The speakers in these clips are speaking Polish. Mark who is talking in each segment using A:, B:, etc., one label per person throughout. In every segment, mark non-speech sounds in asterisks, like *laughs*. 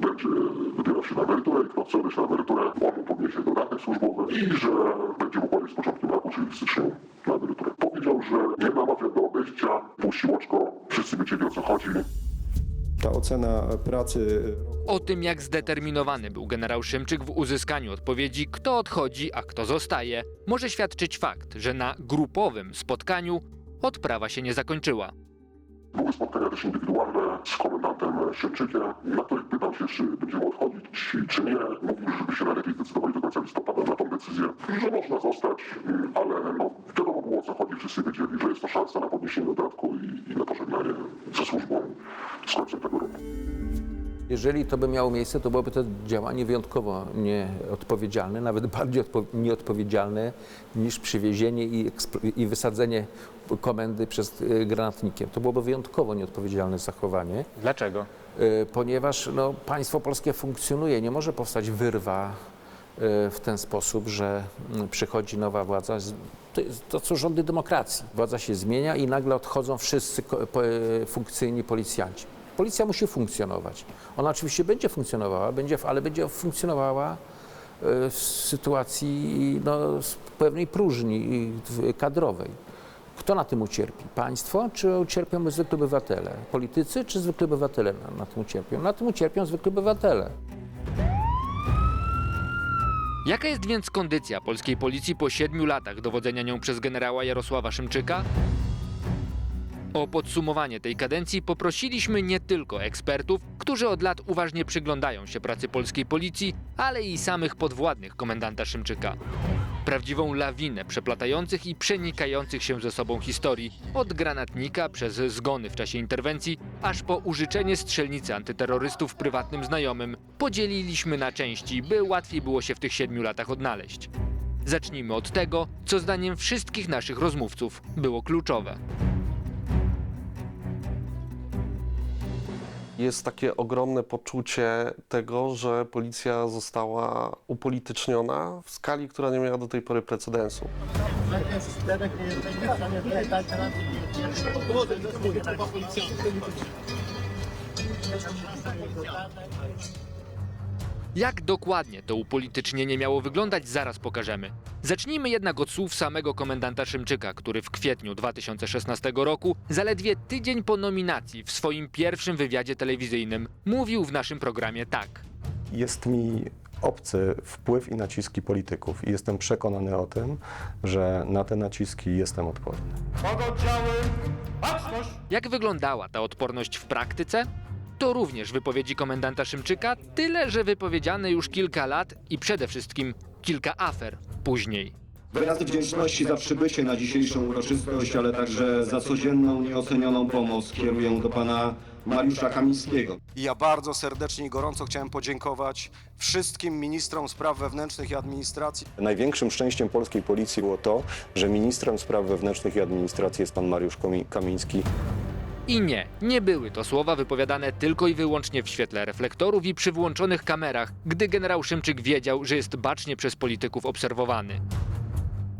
A: będzie wybierał się na emeryturę na emeryturę, on mu podniesie dodatek służbowy i że będzie z początkiem roku, czyli w styczniu, na emeryturę. Powiedział, że nie namawia do odejścia, puścił oczko, wszyscy o co chodzi.
B: Ta ocena pracy.
C: E, o tym, jak zdeterminowany był generał Szymczyk w uzyskaniu odpowiedzi, kto odchodzi, a kto zostaje, może świadczyć fakt, że na grupowym spotkaniu odprawa się nie zakończyła.
A: Były spotkania też indywidualne z komendantem Szymczykiem, na których pytał się, czy będziemy odchodzić, czy, nie. Mówił, żeby się najlepiej zdecydowali do końca listopada na tą decyzję, że można zostać, mm, ale no, wiadomo było o co chodzi. Wszyscy wiedzieli, że jest to szansa na podniesienie dodatku i, i na pożegnanie ze służbą z końcem tego roku.
D: Jeżeli to by miało miejsce, to byłoby to działanie wyjątkowo nieodpowiedzialne, nawet *laughs* bardziej odpo- nieodpowiedzialne niż przywiezienie i, i wysadzenie komendy przez y, granatnikiem. To byłoby wyjątkowo nieodpowiedzialne zachowanie,
E: Dlaczego?
D: y, ponieważ no, państwo polskie funkcjonuje. Nie może powstać wyrwa y, w ten sposób, że mm, przychodzi nowa władza. To, to są rządy demokracji. Władza się zmienia i nagle odchodzą wszyscy funkcyjni policjanci. Policja musi funkcjonować. Ona oczywiście będzie funkcjonowała, będzie, ale będzie funkcjonowała y, w sytuacji no, z pewnej próżni kadrowej. Kto na tym ucierpi? Państwo, czy ucierpią zwykli obywatele? Politycy, czy zwykli obywatele na, na tym ucierpią? Na tym ucierpią zwykli obywatele.
C: Jaka jest więc kondycja polskiej policji po siedmiu latach dowodzenia nią przez generała Jarosława Szymczyka? O podsumowanie tej kadencji poprosiliśmy nie tylko ekspertów, którzy od lat uważnie przyglądają się pracy polskiej policji, ale i samych podwładnych komendanta Szymczyka. Prawdziwą lawinę przeplatających i przenikających się ze sobą historii, od granatnika przez zgony w czasie interwencji, aż po użyczenie strzelnicy antyterrorystów prywatnym znajomym, podzieliliśmy na części, by łatwiej było się w tych siedmiu latach odnaleźć. Zacznijmy od tego, co zdaniem wszystkich naszych rozmówców było kluczowe.
F: Jest takie ogromne poczucie tego, że policja została upolityczniona w skali, która nie miała do tej pory precedensu.
C: Jak dokładnie to upolitycznienie miało wyglądać, zaraz pokażemy. Zacznijmy jednak od słów samego komendanta Szymczyka, który w kwietniu 2016 roku, zaledwie tydzień po nominacji w swoim pierwszym wywiadzie telewizyjnym, mówił w naszym programie tak.
B: jest mi obcy wpływ i naciski polityków i jestem przekonany o tym, że na te naciski jestem odporny.
C: Jak wyglądała ta odporność w praktyce? To również wypowiedzi komendanta Szymczyka, tyle że wypowiedziane już kilka lat i przede wszystkim kilka afer później.
G: Wyrazy wdzięczności za przybycie na dzisiejszą uroczystość, ale także za codzienną, nieocenioną pomoc kieruję do pana Mariusza Kamińskiego.
H: Ja bardzo serdecznie i gorąco chciałem podziękować wszystkim ministrom spraw wewnętrznych i administracji.
B: Największym szczęściem polskiej policji było to, że ministrem spraw wewnętrznych i administracji jest pan Mariusz Komi- Kamiński.
C: I nie, nie były to słowa wypowiadane tylko i wyłącznie w świetle reflektorów i przy włączonych kamerach, gdy generał Szymczyk wiedział, że jest bacznie przez polityków obserwowany.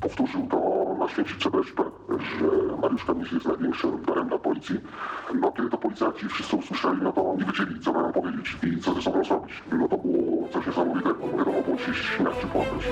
A: Powtórzył to na święcice BSP, że Mariusz Kamiński jest największym darem dla policji. No kiedy to policjanci wszyscy usłyszeli, no to nie wiedzieli, co mają powiedzieć i co ze sobą zrobić. No to było coś niesamowitego. Wiadomo, było się śmiać czy płakać.